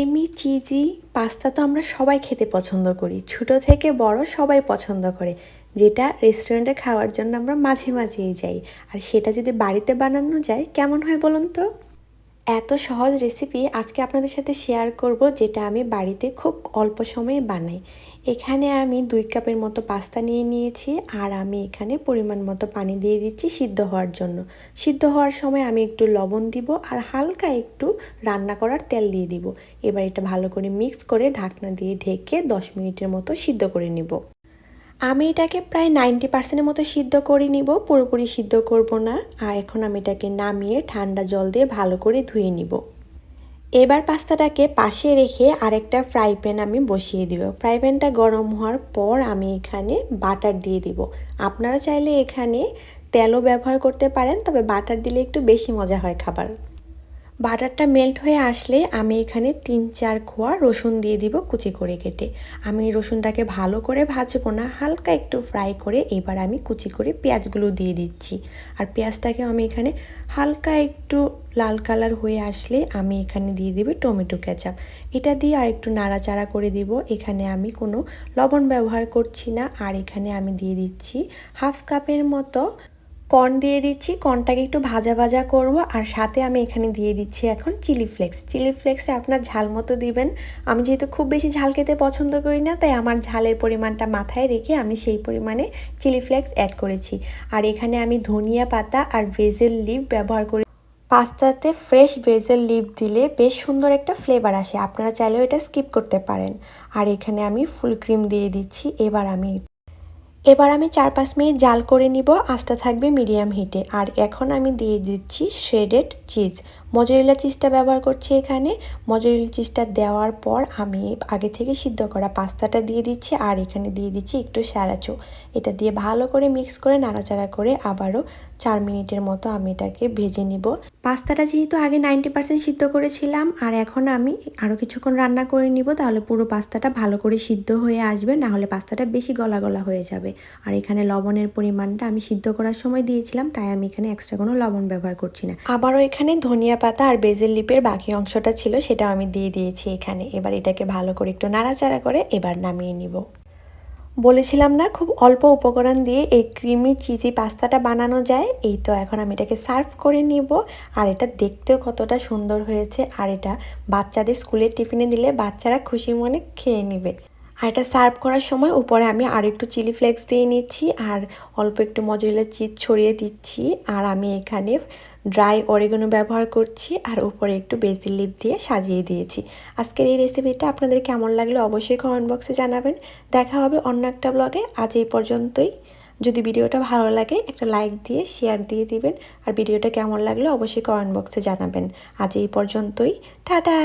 এমনি cheesy, pasta তো আমরা সবাই খেতে পছন্দ করি। ছোট থেকে বড় সবাই পছন্দ করে। যেটা রেস্টুরেন্টে খাওয়ার জন্য আমরা মাঝে মাঝেই যাই। আর সেটা যদি বাড়িতে বানানো যায়, কেমন হয় বলুন তো? এত সহজ রেসিপি আজকে আপনাদের সাথে শেয়ার করব, যেটা আমি বাড়িতে খুব অল্প সময়ে বানাই। এখানে আমি দুই কাপের মতো পাস্তা নিয়ে নিয়েছি, আর আমি এখানে পরিমাণ মতো পানি দিয়ে দিচ্ছি সিদ্ধ হওয়ার জন্য। সিদ্ধ হওয়ার সময় আমি একটু লবণ দিব, আর হালকা একটু রান্না করার তেল দিয়ে দিব। এবার এটা ভালো করে মিক্স করে ঢাকনা দিয়ে ঢেকে দশ মিনিটের মতো সিদ্ধ করে নিব। আমি এটাকে প্রায় নাইনটি পার্সেন্টের মতো সিদ্ধ করে নিব, পুরোপুরি সিদ্ধ করব না। আর এখন আমি এটাকে নামিয়ে ঠান্ডা জল দিয়ে ভালো করে ধুয়ে নিব। এবার পাস্তাটাকে পাশে রেখে আরেকটা ফ্রাই প্যান আমি বসিয়ে দিব। ফ্রাই প্যানটা গরম হওয়ার পর আমি এখানে বাটার দিয়ে দিব। আপনারা চাইলে এখানে তেলও ব্যবহার করতে পারেন, তবে বাটার দিলে একটু বেশি মজা হয় খাবার। বাটারটা মেল্ট হয়ে আসলে আমি এখানে তিন চার খোয়া রসুন দিয়ে দিব কুচি করে কেটে। আমি রসুনটাকে ভালো করে ভাজবো না, হালকা একটু ফ্রাই করে এবার আমি কুচি করে পেঁয়াজগুলো দিয়ে দিচ্ছি। আর পেঁয়াজটাকে আমি এখানে হালকা একটু লাল কালার হয়ে আসলে আমি এখানে দিয়ে দিব টমেটো কেচাপ এটা দিয়ে আর একটু নাড়াচাড়া করে দিব, এখানে আমি কোনো লবণ ব্যবহার করছি না। আর এখানে আমি দিয়ে দিচ্ছি হাফ কাপের মতো কর্ন দিয়ে দিচ্ছি। কর্নটাকে একটু ভাজা ভাজা করব আর সাথে আমি এখানে দিয়ে দিচ্ছি এখন চিলি ফ্লেক্স চিলি ফ্লেক্সে আপনার ঝাল মতো দিবেন। আমি যেহেতু খুব বেশি ঝাল খেতে পছন্দ করি না, তাই আমার ঝালের পরিমাণটা মাথায় রেখে আমি সেই পরিমাণে চিলি ফ্লেক্স অ্যাড করেছি। আর এখানে আমি ধনিয়া পাতা আর ভেজেল লিভ ব্যবহার করি। পাস্তাতে ফ্রেশ ভেজেল লিপ দিলে বেশ সুন্দর একটা ফ্লেভার আসে। আপনারা চাইলেও এটা স্কিপ করতে পারেন। আর এখানে আমি ফুল ক্রিম দিয়ে দিচ্ছি। এবার আমি এবার আমি চার পাঁচ মিনিট জাল করে নিব, আঁচটা থাকবে মিডিয়াম হিটে। আর এখন আমি দিয়ে দিচ্ছি শ্রেডেড চিজ মজুরিলা চিজটা ব্যবহার করছি এখানে। মজুরিলা চিজটা দেওয়ার পর আমি আগে থেকে সিদ্ধ করা পাস্তাটা দিয়ে দিচ্ছি আর এখানে দিয়ে দিচ্ছি একটু স্যারাচো এটা দিয়ে ভালো করে মিক্স করে নাড়াচাড়া করে আবারও চার মিনিটের মতো আমি এটাকে ভেজে নিব। পাস্তাটা যেহেতু আগে নাইনটি পার্সেন্ট সিদ্ধ করেছিলাম আর এখন আমি আরও কিছুক্ষণ রান্না করে নিব তাহলে পুরো পাস্তাটা ভালো করে সিদ্ধ হয়ে আসবে, না হলে পাস্তাটা বেশি গলা গলা হয়ে যাবে। আর এখানে লবণের পরিমাণটা আমি সিদ্ধ করার সময় দিয়েছিলাম, তাই আমি এখানে এক্সট্রা কোনো লবণ ব্যবহার করছি না। আবারও এখানে ধনিয়া পাতা আর বেজেল লিপের বাকি অংশটা ছিল সেটা আমি দিয়ে দিয়েছি এখানে। এবার এটাকে ভালো করে একটু নাড়াচাড়া করে এবার নামিয়ে নিব। বলেছিলাম না, খুব অল্প উপকরণ দিয়ে এই ক্রিমি চিজি পাস্তাটা বানানো যায়। এই তো এখন আমি এটাকে সার্ভ করে নিব। আর এটা দেখতেও কতটা সুন্দর হয়েছে। আর এটা বাচ্চাদের স্কুলের টিফিনে দিলে বাচ্চারা খুশি মনে খেয়ে নেবে। আর এটা সার্ভ করার সময় উপরে আমি আর একটু চিলি ফ্লেক্স দিয়ে নিচ্ছি, আর অল্প একটু মজুরিলা চিজ ছড়িয়ে দিচ্ছি, আর আমি এখানে ড্রাই অরেগনো ব্যবহার করছি, আর উপরে একটু বেসিল লিপ দিয়ে সাজিয়ে দিয়েছি। আজকের এই রেসিপিটা আপনাদের কেমন লাগল অবশ্যই কমেন্ট বক্সে জানাবেন। দেখা হবে অন্য একটা ব্লগে আজ এই পর্যন্তই। যদি ভিডিওটা ভালো লাগে, একটা লাইক দিয়ে শেয়ার দিয়ে দিবেন, আর ভিডিওটা কেমন লাগল অবশ্যই কমেন্ট বক্সে জানাবেন। আজ এই পর্যন্তই। টাটা!